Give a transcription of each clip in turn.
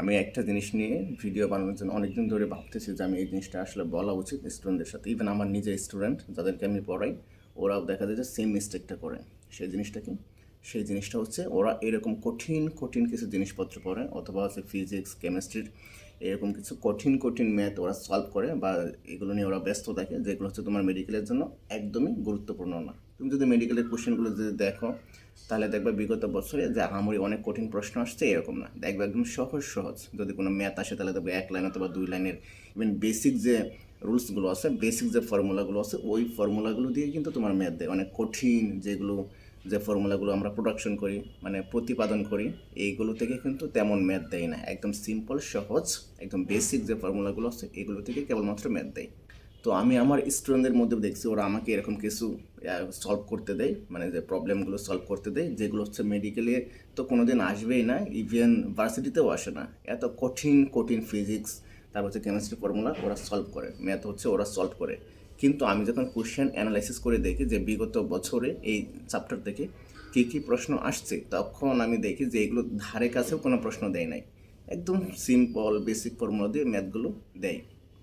আমি একটা জিনিস নিয়ে ভিডিও বানানোর জন্য অনেকদিন ধরে ভাবতেছি যে আমি এই জিনিসটা আসলে বলা উচিত স্টুডেন্টদের সাথে। ইভেন আমার নিজের স্টুডেন্ট যাদেরকে আমি পড়াই, ওরাও দেখা যায় যে সেম মিস্টেকটা করে। সেই জিনিসটা কি? সেই জিনিসটা হচ্ছে ওরা এরকম কঠিন কঠিন কিছু জিনিসপত্র পড়ে, অথবা হচ্ছে ফিজিক্স কেমিস্ট্রির এরকম কিছু কঠিন কঠিন ম্যাথ ওরা সলভ করে বা এগুলো নিয়ে ওরা ব্যস্ত থাকে, যেগুলো হচ্ছে তোমার মেডিকেলের জন্য একদমই গুরুত্বপূর্ণ না। তুমি যদি মেডিকেলের কোশ্চেনগুলো যদি দেখো, তাহলে দেখবে বিগত বছরে যে আহামরি অনেক কঠিন প্রশ্ন আসছে, এরকম না। দেখবে একদম সহজ সহজ। যদি কোনো ম্যাথ আসে, তাহলে দেখবে এক লাইন অথবা দুই লাইনের ইভেন বেসিক যে রুলসগুলো আছে বেসিক যে ফর্মুলাগুলো আছে, ওই ফর্মুলাগুলো দিয়ে কিন্তু তোমার ম্যাথ দেয়। অনেক কঠিন যেগুলো, যে ফর্মুলাগুলো আমরা প্রোডাকশন করি মানে প্রতিপাদন করি, এইগুলো থেকে কিন্তু তেমন ম্যাথ দেয় না। একদম সিম্পল সহজ, একদম বেসিক যে ফর্মুলাগুলো আছে, এগুলো থেকে কেবলমাত্র ম্যাথ দেয়। তো আমি আমার স্টুডেন্টদের মধ্যে দেখছি, ওরা আমাকে এরকম কিছু সলভ করতে দেয় মানে যে প্রবলেমগুলো সলভ করতে দেয়, যেগুলো হচ্ছে মেডিকেলে তো কোনো দিন আসবেই না ইভেন ভার্সিটিতেও আসে না। এত কঠিন কঠিন ফিজিক্স তারপর হচ্ছে কেমিস্ট্রি ফর্মুলা ওরা সলভ করে ম্যাথ হচ্ছে ওরা সলভ করে। কিন্তু আমি যখন কোশ্চেন অ্যানালাইসিস করে দেখি যে বিগত বছরে এই চ্যাপ্টার থেকে কী কী প্রশ্ন আসছে, তখন আমি দেখি যে এগুলো ধারে কাছেও কোনো প্রশ্ন দেয় নাই। একদম সিম্পল বেসিক ফর্মুলা দিয়ে ম্যাথগুলো দেয়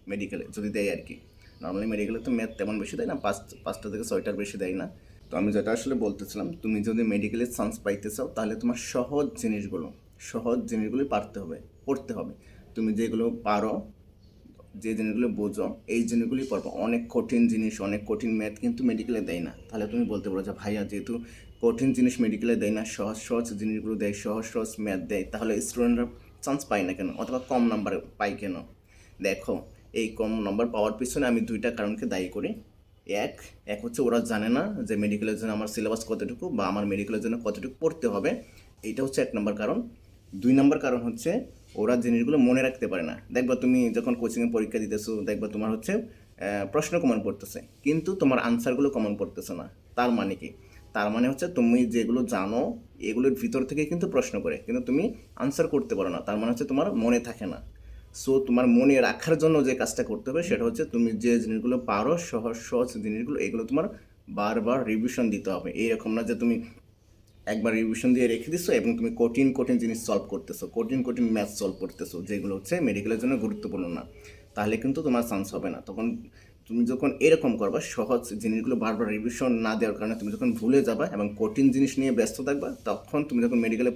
মেডিকেলে যদি দেয় আর কি। নর্মালি মেডিকেলে তো ম্যাথ তেমন বেশি দেয় না, পাঁচ, পাঁচটা থেকে ছয়টার বেশি দেয় না। তো আমি যেটা আসলে বলতেছিলাম, তুমি যদি মেডিকেলের চান্স পাইতে চাও, তাহলে তোমার সহজ জিনিসগুলো, সহজ জিনিসগুলোই পারতে হবে, পড়তে হবে। তুমি যেগুলো পারো, যে জিনিসগুলো বোঝো, এই জিনিসগুলি পড়ব। অনেক কঠিন জিনিস, অনেক কঠিন ম্যাথ কিন্তু মেডিকেলে দেয় না। তাহলে তুমি বলতে পারো যে, ভাইয়া, যেহেতু কঠিন জিনিস মেডিকেলে দেয় না, সহজ সহজ জিনিসগুলো দেয়, সহজ সহজ ম্যাথ দেয়, তাহলে স্টুডেন্টরা চান্স পায় না কেন? অথবা কম নাম্বার পায় কেন? দেখো এই কম নম্বর পাওয়ার পিছনে আমি দুইটা কারণকে দায়ী করি। এক এক হচ্ছে ওরা জানে না যে মেডিকেলের জন্য আমার সিলেবাস কতটুকু বা আমার মেডিকেলের জন্য কতটুকু পড়তে হবে। এইটা হচ্ছে এক নম্বর কারণ। দুই নম্বর কারণ হচ্ছে ওরা জিনিসগুলো মনে রাখতে পারে না। দেখবা তুমি যখন কোচিংয়ে পরীক্ষা দিতেছো, দেখবা তোমার হচ্ছে প্রশ্ন কমন পড়তেছে, কিন্তু তোমার আনসারগুলো কমন পড়তেছে না। তার মানে কি? তার মানে হচ্ছে তুমি যেগুলো জানো, এগুলোর ভিতর থেকে কিন্তু প্রশ্ন করে, কিন্তু তুমি আনসার করতে পারো না। তার মানে হচ্ছে তোমার মনে থাকে না। সো তোমার মনে রাখার জন্য যে কাজটা করতে হবে, সেটা হচ্ছে তুমি যে জিনিসগুলো পারো, সহজ সহজ জিনিসগুলো, এগুলো তোমার বারবার রিভিশন দিতে হবে। এইরকম না যে তুমি একবার রিভিশন দিয়ে রেখে দিছো এবং তুমি কঠিন কঠিন জিনিস সলভ করতেছো, কঠিন কঠিন ম্যাথ সলভ করতেছো, যেগুলো হচ্ছে মেডিকেলের জন্য গুরুত্বপূর্ণ না। তাহলে কিন্তু তোমার চান্স হবে না। তখন তুমি যখন এরকম করবা, সহজ জিনিসগুলো বারবার রিভিশন না দেওয়ার কারণে তুমি যখন ভুলে যাবা এবং কঠিন জিনিস নিয়ে ব্যস্ত থাকবা, তখন তুমি যখন মেডিকেলে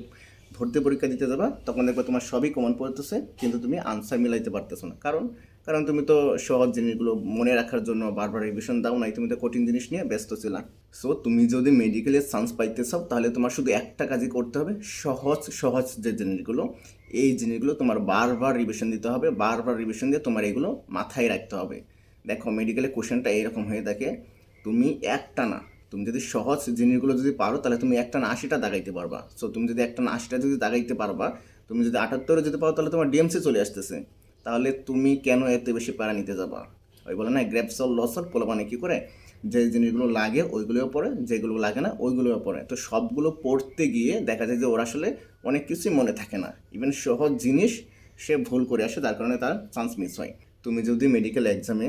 ভর্তি পরীক্ষা দিতে যাবা, তখন দেখবে তোমার সবই কমন পড়তেছে, কিন্তু তুমি আনসার মিলাইতে পারতেছো না। কারণ কারণ তুমি তো সহজ জিনিসগুলো মনে রাখার জন্য বারবার রিভিশন দাও নাই, তুমি তো কঠিন জিনিস নিয়ে ব্যস্ত ছিলা। সো তুমি যদি মেডিকেলের চান্স পাইতে চাও, তাহলে তোমার শুধু একটা কাজই করতে হবে, সহজ সহজ যে জিনিসগুলো, এই জিনিসগুলো তোমার বারবার রিভিশন দিতে হবে, বারবার রিভিশন দিয়ে তোমার এগুলো মাথায় রাখতে হবে। দেখো মেডিকেলের কোশ্চেনটা এইরকম হয়ে থাকে, তুমি একটা না তুমি যদি সহজ জিনিসগুলো যদি পারো, তাহলে তুমি একটা না আশিটা দাগাইতে পারবা। সো তুমি যদি একটা না আশিটা যদি দাগাইতে পারবা, তুমি যদি আটাত্তরে যেতে পারো, তাহলে তোমার ডিএমসি চলে আসতেছে। তাহলে তুমি কেন এত বেশি প্যারা নিতে যাবা? ওই বলে না গ্র্যাপসল লসল পোলা মানে কী করে? যে জিনিসগুলো লাগে, ওইগুলোও পড়ে যেগুলো লাগে না, ওইগুলোও পড়ে তো সবগুলো পড়তে গিয়ে দেখা যায় যে ওরা আসলে অনেক কিছুই মনে থাকে না। ইভেন সহজ জিনিস সে ভুল করে আসে তার কারণে তার চান্স মিস হয়। তুমি যদি মেডিকেল এক্সামে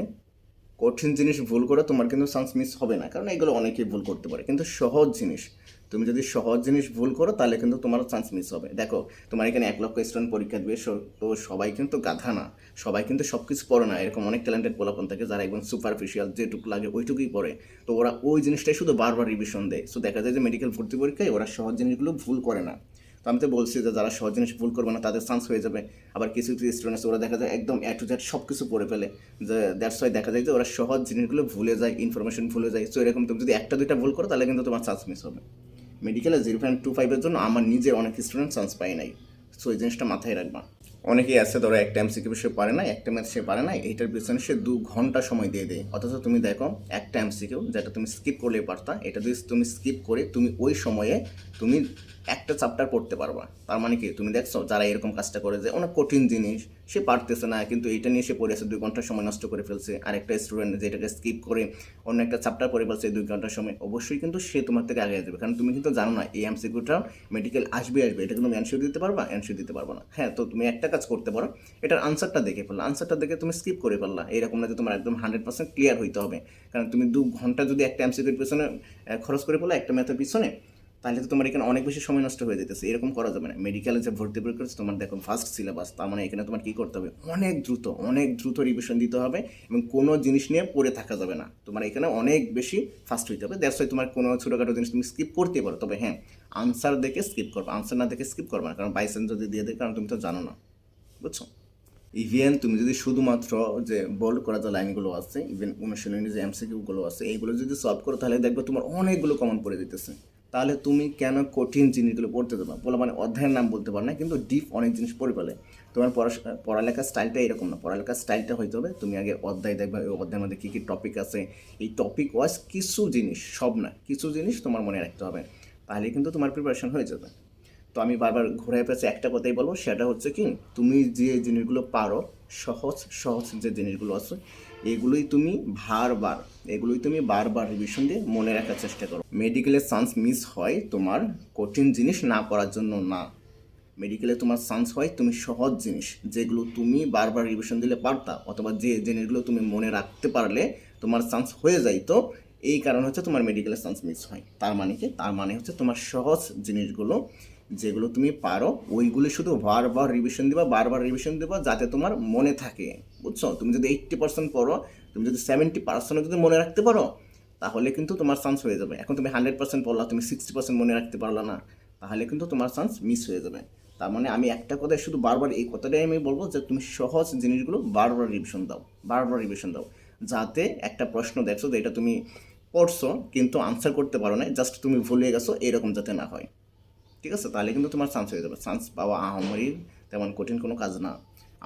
কঠিন জিনিস ভুল করে তোমার কিন্তু চান্স মিস হবে না। কারণ এগুলো অনেকেই ভুল করতে পারে। কিন্তু সহজ জিনিস, তুমি যদি সহজ জিনিস ভুল করো, তাহলে কিন্তু তোমার চান্স মিস হবে। দেখো, তোমার এখানে এক লক্ষ স্টুডেন্ট পরীক্ষা দেবে তো সবাই কিন্তু গাধা না। সবাই কিন্তু সব কিছু পড়ে না। এরকম অনেক ট্যালেন্টেড পোলাপন থাকে যারা একদম সুপারফিশিয়াল যেটুকু লাগে ওইটুকুই পড়ে। তো ওরা ওই জিনিসটাই শুধু বারবার রিভিশন দেয়। সো দেখা যায় যে মেডিকেল ভর্তি পরীক্ষায় ওরা সহজ জিনিসগুলো ভুল করে না। তো আমি তো বলছি যে যারা সহজ জিনিস ভুল করবে না, তাদের চান্স হয়ে যাবে। আবার কিছু কিছু স্টুডেন্টস ওরা দেখা যায় একদম এ টু জ্যাট সব কিছু পড়ে ফেলে। যে দ্যাটস ওয়াই দেখা যায় যে ওরা সহজ জিনিসগুলো ভুলে যায় ইনফরমেশন ভুলে যায়। সো এরকম তুমি যদি একটা, দুইটা ভুল করো, তাহলে কিন্তু তোমার চান্স মিস হবে। মেডিকেলে জিরো পয়েন্ট টু ফাইভের জন্য আমার নিজের অনেক স্টুডেন্ট চান্স পাই নাই। সো এই জিনিসটা মাথায় রাখবা। অনেকেই আছে, ধরো একটা এমসিকিউ সে পারে না একটা ম্যাথ সে পারে না, এইটার পিছনে সে দু ঘণ্টা সময় দিয়ে দেয়। অথচ তুমি দেখো একটা এমসিকিউ যেটা তুমি স্কিপ করলেই পারতা, এটা যদি তুমি স্কিপ করে তুমি ওই সময়ে তুমি একটা চ্যাপ্টার পড়তে পারবা। তার মানে কি? তুমি দেখছ, যারা এরকম কাজটা করে যে অনেক কঠিন জিনিস, সে পারতেছে না, কিন্তু এটা নিয়ে সে পড়ে আছে, দুই ঘণ্টা সময় নষ্ট করে ফেলছে। আর একটা স্টুডেন্ট যেটাকে স্কিপ করে অন্য একটা চ্যাপ্টার পড়ে ফেলছে দুই ঘণ্টার সময়, অবশ্যই কিন্তু সে তোমার থেকে আগে যাবে। কারণ তুমি কিন্তু জানো না, এই এমসিকিউটা মেডিকেল আসবে আসবে, এটা কিন্তু অ্যান্সার দিতে পারবা অ্যান্সার দিতে পারব না। হ্যাঁ তো তুমি একটা কাজ করতে পারো। এটার আনসারটা দেখে ফেললা। আনসারটা দেখে তুমি স্কিপ করে ফেললা। এরকম না যে তোমার একদম হান্ড্রেড পার্সেন্ট ক্লিয়ার হইতে হবে। কারণ তুমি দু ঘণ্টা যদি একটা এমসিকিউর পিছনে খরচ করে ফেলো একটা ম্যাথের পিছনে, তাহলে তো তোমার এখানে অনেক বেশি সময় নষ্ট হয়ে যেতেছে এরকম করা যাবে না। মেডিকেলে যে ভর্তি পরীক্ষা তোমার দেখো ফার্স্ট সিলেবাস তার মানে এখানে তোমার কী করতে হবে? অনেক দ্রুত অনেক দ্রুত রিভিশন দিতে হবে এবং কোনো জিনিস নিয়ে পড়ে থাকা যাবে না। তোমার এখানে অনেক বেশি ফাস্ট হইতে হবে। দ্যাটস তোমার কোনো ছোটোখাটো জিনিস তুমি স্কিপ করতে পারো। তবে হ্যাঁ আনসার দেখে স্কিপ করবে। আনসার না দেখে স্কিপ করবে না। কারণ বাইসেন্স যদি দিয়ে দেয়, কারণ তুমি তো জানো না। বুঝছ? ইভেন তুমি যদি শুধুমাত্র যে বোল্ড করা যে লাইনগুলো আছে ইভেন অনুশীলনী যে এমসিকিউগুলো আছে, এইগুলো যদি সলভ করো, তাহলে দেখবে তোমার অনেকগুলো কমন পড়ে দিতেছে তাহলে তুমি কেন কঠিন জিনিসগুলো পড়তে দেবা বলে মানে অধ্যায়ের নাম বলতে পারো না, কিন্তু ডিপ অনেক জিনিস পড়ে পেলে তোমার পড়ালেখার স্টাইলটা এরকম না। পড়ালেখার স্টাইলটা হইতে হবে, তুমি আগে অধ্যায় দেখবে ওই অধ্যায়ের মধ্যে কী কী টপিক আছে। এই টপিক ওয়াইজ কিছু জিনিস, সব না, কিছু জিনিস তোমার মনে রাখতে হবে। তাহলে কিন্তু তোমার প্রিপারেশন হয়ে যাবে। তো আমি বারবার ঘুরে পেয়েছি একটা কথাই বলব, সেটা হচ্ছে কি, তুমি যে জিনিসগুলো পারো, সহজ সহজ যে জিনিসগুলো আছে, এগুলোই তুমি বারবার, এগুলোই তুমি বারবার রিভিশন দিয়ে মনে রাখার চেষ্টা করো। মেডিকেলের চান্স মিস হয় তোমার কঠিন জিনিস না করার জন্য না। মেডিকেলে তোমার চান্স হয় তুমি সহজ জিনিস, যেগুলো তুমি বারবার রিভিশন দিলে পারতা, অথবা যে জিনিসগুলো তুমি মনে রাখতে পারলে তোমার চান্স হয়ে যাইতো এই কারণ হচ্ছে তোমার মেডিকেলের চান্স মিস হয়। তার মানে কি? তার মানে হচ্ছে তোমার সহজ জিনিসগুলো যেগুলো তুমি পারো, ওইগুলো শুধু বারবার রিভিশন দিবা, বারবার রিভিশন দিবা যাতে তোমার মনে থাকে। বুঝছ? তুমি যদি এইট্টি পার্সেন্ট পড়ো, তুমি যদি সেভেন্টি পার্সেন্টও যদি মনে রাখতে পারো, তাহলে কিন্তু তোমার চান্স হয়ে যাবে। এখন তুমি হান্ড্রেড পার্সেন্ট পড়লা, তুমি সিক্সটি পার্সেন্ট মনে রাখতে পারল না, তাহলে কিন্তু তোমার চান্স মিস হয়ে যাবে। তার মানে আমি একটা কথায় শুধু বারবার এই কথাটাই আমি বলব যে, তুমি সহজ জিনিসগুলো বারবার রিভিশন দাও, বারবার রিভিশন দাও। যাতে একটা প্রশ্ন দেখছ যে, এটা তুমি পড়ছো, কিন্তু আনসার করতে পারো না জাস্ট তুমি ভুলে গেছো, এরকম যাতে না হয়। ঠিক আছে? তাহলে কিন্তু তোমার চান্স হয়ে যাবে। চান্স পাওয়া আহামরি তেমন কঠিন কোনো কাজ না।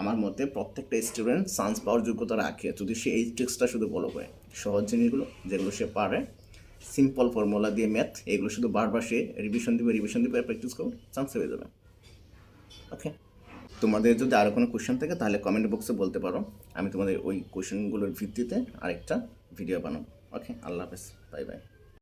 আমার মতে প্রত্যেকটা স্টুডেন্ট চান্স পাওয়ার যোগ্যতা রাখে যদি সে এই ট্রিক্সটা শুধু ফলো করে। সহজ জিনিসগুলো যেগুলো সে পারে। সিম্পল ফর্মুলা দিয়ে ম্যাথ এগুলো শুধু বারবার সে রিভিশন দিবে রিভিশন দিবে প্র্যাকটিস করবে চান্স হয়ে যাবে। ওকে তোমাদের যদি আরও কোনো কোয়েশ্চেন থাকে, তাহলে কমেন্ট বক্সে বলতে পারো। আমি তোমাদের ওই কোয়েশ্চেনগুলোর ভিত্তিতে আরেকটা ভিডিও বানাবো। ওকে আল্লাহ হাফেজ। Bye bye